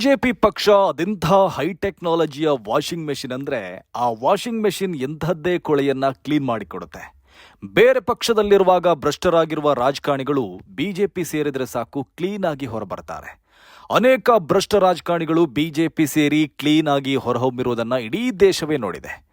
BJP ಪಕ್ಷ ಅದೆಂಥ high ಟೆಕ್ನಾಲಜಿಯ ವಾಷಿಂಗ್ ಮೆಷಿನ್ ಅಂದ್ರೆ ಆ ವಾಷಿಂಗ್ ಮೆಷಿನ್ ಎಂಥದ್ದೇ ಕೊಳೆಯನ್ನ ಕ್ಲೀನ್ ಮಾಡಿಕೊಡುತ್ತೆ. ಬೇರೆ ಪಕ್ಷದಲ್ಲಿರುವಾಗ ಭ್ರಷ್ಟರಾಗಿರುವ ರಾಜಕಾರಣಿಗಳು ಬಿಜೆಪಿ ಸೇರಿದ್ರೆ ಸಾಕು ಕ್ಲೀನ್ ಆಗಿ ಹೊರಬರ್ತಾರೆ. ಅನೇಕ ಭ್ರಷ್ಟ ರಾಜಕಾರಣಿಗಳು ಬಿಜೆಪಿ ಸೇರಿ ಕ್ಲೀನ್ ಆಗಿ ಹೊರಹೊಮ್ಮಿರುವುದನ್ನ ಇಡೀ ದೇಶವೇ ನೋಡಿದೆ.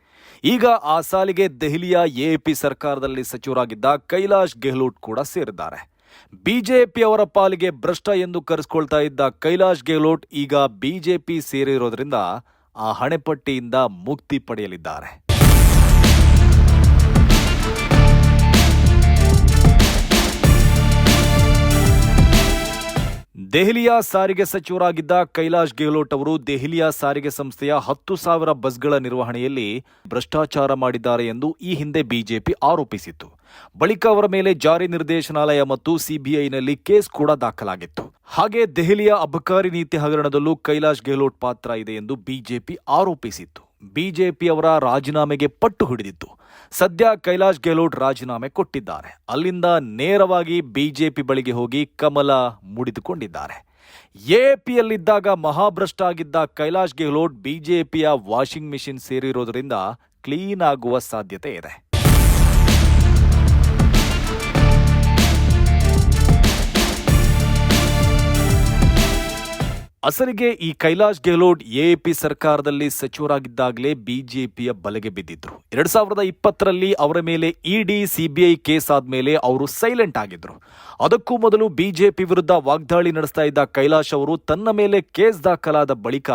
ಈಗ ಆ ಸಾಲಿಗೆ ದೆಹಲಿಯ ಎಪಿ ಸರ್ಕಾರದಲ್ಲಿ ಸಚಿವರಾಗಿದ್ದ ಕೈಲಾಶ್ ಗೆಹ್ಲೋಟ್ ಕೂಡ ಸೇರಿದ್ದಾರೆ. ಬಿಜೆಪಿಯವರ ಪಾಲಿಗೆ ಭ್ರಷ್ಟ ಎಂದು ಕರೆಸ್ಕೊಳ್ತಾ ಇದ್ದ ಕೈಲಾಶ್ ಗೆಹ್ಲೋಟ್ ಈಗ ಬಿಜೆಪಿ ಸೇರಿರೋದ್ರಿಂದ ಆ ಹಣೆಪಟ್ಟಿಯಿಂದ ಮುಕ್ತಿ ಪಡೆಯಲಿದ್ದಾರೆ. ದೆಹಲಿಯ ಸಾರಿಗೆ ಸಚಿವರಾಗಿದ್ದ ಕೈಲಾಶ್ ಗೆಹ್ಲೋಟ್ ಅವರು ದೆಹಲಿಯ ಸಾರಿಗೆ ಸಂಸ್ಥೆಯ ಹತ್ತು ಸಾವಿರ ಬಸ್ಗಳ ನಿರ್ವಹಣೆಯಲ್ಲಿ ಭ್ರಷ್ಟಾಚಾರ ಮಾಡಿದ್ದಾರೆ ಎಂದು ಈ ಹಿಂದೆ ಬಿಜೆಪಿ ಆರೋಪಿಸಿತ್ತು. ಬಳಿಕ ಅವರ ಮೇಲೆ ಜಾರಿ ನಿರ್ದೇಶನಾಲಯ ಮತ್ತು ಸಿಬಿಐನಲ್ಲಿ ಕೇಸ್ ಕೂಡ ದಾಖಲಾಗಿತ್ತು. ಹಾಗೆ ದೆಹಲಿಯ ಅಬಕಾರಿ ನೀತಿ ಹಗರಣದಲ್ಲೂ ಕೈಲಾಶ್ ಗೆಹ್ಲೋಟ್ ಪಾತ್ರ ಇದೆ ಎಂದು ಬಿಜೆಪಿ ಆರೋಪಿಸಿತ್ತು. ಬಿಜೆಪಿ ಅವರ ರಾಜೀನಾಮೆಗೆ ಪಟ್ಟು ಹಿಡಿದಿತ್ತು. ಸದ್ಯ ಕೈಲಾಶ್ ಗೆಹ್ಲೋಟ್ ರಾಜೀನಾಮೆ ಕೊಟ್ಟಿದ್ದಾರೆ. ಅಲ್ಲಿಂದ ನೇರವಾಗಿ ಬಿಜೆಪಿ ಬಳಿಗೆ ಹೋಗಿ ಕಮಲ ಮುಡಿದುಕೊಂಡಿದ್ದಾರೆ. ಎಪಿಯಲ್ಲಿದ್ದಾಗ ಮಹಾಭ್ರಷ್ಟ ಆಗಿದ್ದ ಕೈಲಾಶ್ ಗೆಹ್ಲೋಟ್ ಬಿಜೆಪಿಯ ವಾಷಿಂಗ್ ಮಿಷಿನ್ ಸೇರಿರೋದ್ರಿಂದ ಕ್ಲೀನ್ ಆಗುವ ಸಾಧ್ಯತೆ ಇದೆ. ಅಸಲಿಗೆ ಈ ಕೈಲಾಶ್ ಗೆಹ್ಲೋಟ್ ಎಪಿ ಸರ್ಕಾರದಲ್ಲಿ ಸಚಿವರಾಗಿದ್ದಾಗಲೇ ಬಿಜೆಪಿಯ ಬಲೆಗೆ ಬಿದ್ದಿದ್ರು. ಎರಡ್ ಸಾವಿರದ ಇಪ್ಪತ್ತರಲ್ಲಿ ಅವರ ಮೇಲೆ ಇಡಿ, ಸಿಬಿಐ ಕೇಸ್ ಆದ್ಮೇಲೆ ಅವರು ಸೈಲೆಂಟ್ ಆಗಿದ್ರು. ಅದಕ್ಕೂ ಮೊದಲು ಬಿಜೆಪಿ ವಿರುದ್ಧ ವಾಗ್ದಾಳಿ ನಡೆಸ್ತಾ ಇದ್ದ ಕೈಲಾಶ್ ಅವರು ತನ್ನ ಮೇಲೆ ಕೇಸ್ ದಾಖಲಾದ ಬಳಿಕ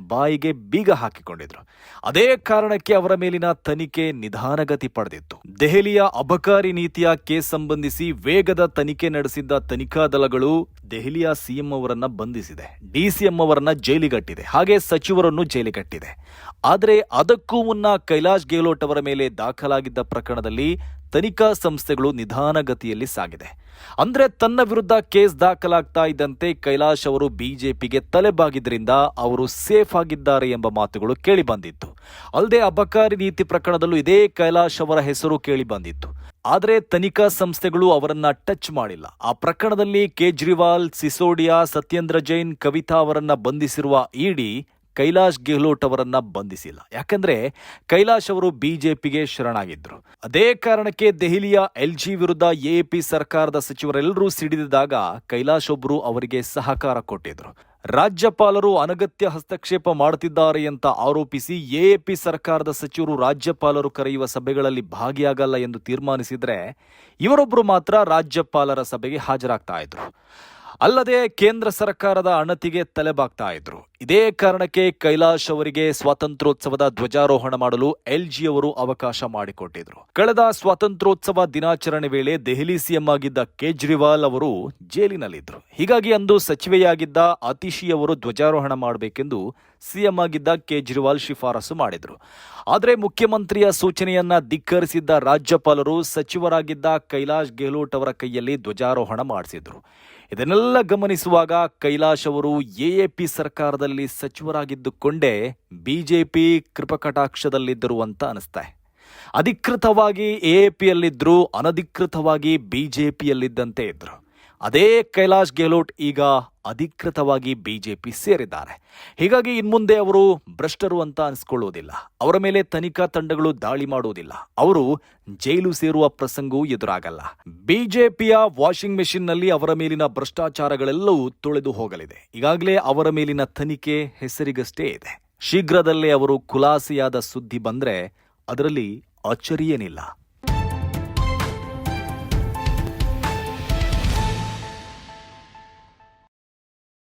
ಬಾಯಿಗೆ ಬೀಗ ಹಾಕಿಕೊಂಡಿದ್ರು. ಅದೇ ಕಾರಣಕ್ಕೆ ಅವರ ಮೇಲಿನ ತನಿಖೆ ನಿಧಾನಗತಿ ಪಡೆದಿತ್ತು. ದೆಹಲಿಯ ಅಬಕಾರಿ ನೀತಿಯ ಕೇಸ್ ಸಂಬಂಧಿಸಿ ವೇಗದ ತನಿಖೆ ನಡೆಸಿದ್ದ ತನಿಖಾ ದಳಗಳು ದೆಹಲಿಯ ಸಿಎಂ ಅವರನ್ನ ಬಂಧಿಸಿದೆ. ಡಿಸಿಎಂ ಅವರನ್ನ ಜೈಲಿಗಟ್ಟಿದೆ. ಹಾಗೆ ಸಚಿವರನ್ನು ಜೈಲಿಗಟ್ಟಿದೆ. ಆದರೆ ಅದಕ್ಕೂ ಮುನ್ನ ಕೈಲಾಶ್ ಗೆಹ್ಲೋಟ್ ಅವರ ಮೇಲೆ ದಾಖಲಾಗಿದ್ದ ಪ್ರಕರಣದಲ್ಲಿ ತನಿಖಾ ಸಂಸ್ಥೆಗಳು ನಿಧಾನಗತಿಯಲ್ಲಿ ಸಾಗಿದೆ. ಅಂದ್ರೆ ತನ್ನ ವಿರುದ್ಧ ಕೇಸ್ ದಾಖಲಾಗ್ತಾ ಇದ್ದಂತೆ ಕೈಲಾಶ್ ಅವರು ಬಿಜೆಪಿಗೆ ತಲೆಬಾಗಿದ್ರಿಂದ ಅವರು ಸೇಫ್ ಆಗಿದ್ದಾರೆ ಎಂಬ ಮಾತುಗಳು ಕೇಳಿ ಬಂದಿತ್ತು. ಅಲ್ಲದೆ ಅಬಕಾರಿ ನೀತಿ ಪ್ರಕರಣದಲ್ಲೂ ಇದೇ ಕೈಲಾಶ್ ಅವರ ಹೆಸರು ಕೇಳಿ ಬಂದಿತ್ತು. ಆದರೆ ತನಿಖಾ ಸಂಸ್ಥೆಗಳು ಅವರನ್ನ ಟಚ್ ಮಾಡಿಲ್ಲ. ಆ ಪ್ರಕರಣದಲ್ಲಿ ಕೇಜ್ರಿವಾಲ್, ಸಿಸೋಡಿಯಾ, ಸತ್ಯೇಂದ್ರ ಜೈನ್, ಕವಿತಾ ಅವರನ್ನ ಬಂಧಿಸಿರುವ ಇಡಿ ಕೈಲಾಶ್ ಗೆಹ್ಲೋಟ್ ಅವರನ್ನ ಬಂಧಿಸಿಲ್ಲ. ಯಾಕಂದ್ರೆ ಕೈಲಾಶ್ ಅವರು ಬಿಜೆಪಿಗೆ ಶರಣಾಗಿದ್ರು. ಅದೇ ಕಾರಣಕ್ಕೆ ದೆಹಲಿಯ ಎಲ್ ಜಿ ವಿರುದ್ಧ ಎಪಿ ಸರ್ಕಾರದ ಸಚಿವರೆಲ್ಲರೂ ಸಿಡಿದಿದ್ದಾಗ ಕೈಲಾಶ್ ಒಬ್ಬರು ಅವರಿಗೆ ಸಹಕಾರ ಕೊಟ್ಟಿದ್ರು. ರಾಜ್ಯಪಾಲರು ಅನಗತ್ಯ ಹಸ್ತಕ್ಷೇಪ ಮಾಡುತ್ತಿದ್ದಾರೆ ಅಂತ ಆರೋಪಿಸಿ ಎಎಪಿ ಸರ್ಕಾರದ ಸಚಿವರು ರಾಜ್ಯಪಾಲರು ಕರೆಯುವ ಸಭೆಗಳಲ್ಲಿ ಭಾಗಿಯಾಗಲ್ಲ ಎಂದು ತೀರ್ಮಾನಿಸಿದ್ರೆ ಇವರೊಬ್ಬರು ಮಾತ್ರ ರಾಜ್ಯಪಾಲರ ಸಭೆಗೆ ಹಾಜರಾಗ್ತಾ ಇದ್ರು. ಅಲ್ಲದೆ ಕೇಂದ್ರ ಸರ್ಕಾರದ ಅಣತಿಗೆ ತಲೆಬಾಗ್ತಾ ಇದ್ರು. ಇದೇ ಕಾರಣಕ್ಕೆ ಕೈಲಾಶ್ ಅವರಿಗೆ ಸ್ವಾತಂತ್ರ್ಯೋತ್ಸವದ ಧ್ವಜಾರೋಹಣ ಮಾಡಲು ಎಲ್ಜಿ ಅವರು ಅವಕಾಶ ಮಾಡಿಕೊಟ್ಟಿದ್ರು. ಕಳೆದ ಸ್ವಾತಂತ್ರ್ಯೋತ್ಸವ ದಿನಾಚರಣೆ ವೇಳೆ ದೆಹಲಿ ಸಿಎಂ ಆಗಿದ್ದ ಕೇಜ್ರಿವಾಲ್ ಅವರು ಜೈಲಿನಲ್ಲಿದ್ದರು ಹೀಗಾಗಿ ಅಂದು ಸಚಿವೆಯಾಗಿದ್ದ ಅತಿಶಿ ಅವರು ಧ್ವಜಾರೋಹಣ ಮಾಡಬೇಕೆಂದು ಸಿಎಂ ಆಗಿದ್ದ ಕೇಜ್ರಿವಾಲ್ ಶಿಫಾರಸು ಮಾಡಿದ್ರು. ಆದರೆ ಮುಖ್ಯಮಂತ್ರಿಯ ಸೂಚನೆಯನ್ನ ಧಿಕ್ಕರಿಸಿದ್ದ ರಾಜ್ಯಪಾಲರು ಸಚಿವರಾಗಿದ್ದ ಕೈಲಾಶ್ ಗೆಹ್ಲೋಟ್ ಅವರ ಕೈಯಲ್ಲಿ ಧ್ವಜಾರೋಹಣ ಮಾಡಿಸಿದ್ರು. ಇದನ್ನೆಲ್ಲ ಗಮನಿಸುವಾಗ ಕೈಲಾಶ್ ಅವರು ಎಎಪಿ ಸರ್ಕಾರದಲ್ಲಿ ಸಚಿವರಾಗಿದ್ದುಕೊಂಡೇ ಬಿಜೆಪಿ ಕೃಪಕಟಾಕ್ಷದಲ್ಲಿದ್ದರು ಅಂತ ಅನಿಸ್ತಾ ಅಧಿಕೃತವಾಗಿ ಎಎಪಿಯಲ್ಲಿದ್ದರು ಅನಧಿಕೃತವಾಗಿ ಬಿಜೆಪಿಯಲ್ಲಿದ್ದಂತೆ ಇದ್ರು. ಅದೇ ಕೈಲಾಶ್ ಗೆಹ್ಲೋಟ್ ಈಗ ಅಧಿಕೃತವಾಗಿ ಬಿಜೆಪಿ ಸೇರಿದ್ದಾರೆ. ಹೀಗಾಗಿ ಇನ್ಮುಂದೆ ಅವರು ಭ್ರಷ್ಟರು ಅಂತ ಅನಿಸ್ಕೊಳ್ಳುವುದಿಲ್ಲ ಅವರ ಮೇಲೆ ತನಿಖಾ ತಂಡಗಳು ದಾಳಿ ಮಾಡುವುದಿಲ್ಲ ಅವರು ಜೈಲು ಸೇರುವ ಪ್ರಸಂಗವೂ ಎದುರಾಗಲ್ಲ. ಬಿಜೆಪಿಯ ವಾಷಿಂಗ್ ಮೆಷಿನ್ನಲ್ಲಿ ಅವರ ಮೇಲಿನ ಭ್ರಷ್ಟಾಚಾರಗಳೆಲ್ಲವೂ ತೊಳೆದು ಹೋಗಲಿದೆ. ಈಗಾಗಲೇ ಅವರ ಮೇಲಿನ ತನಿಖೆ ಹೆಸರಿಗಷ್ಟೇ ಇದೆ. ಶೀಘ್ರದಲ್ಲೇ ಅವರು ಖುಲಾಸೆಯಾದ ಸುದ್ದಿ ಬಂದ್ರೆ ಅದರಲ್ಲಿ ಅಚ್ಚರಿಯೇನಿಲ್ಲ.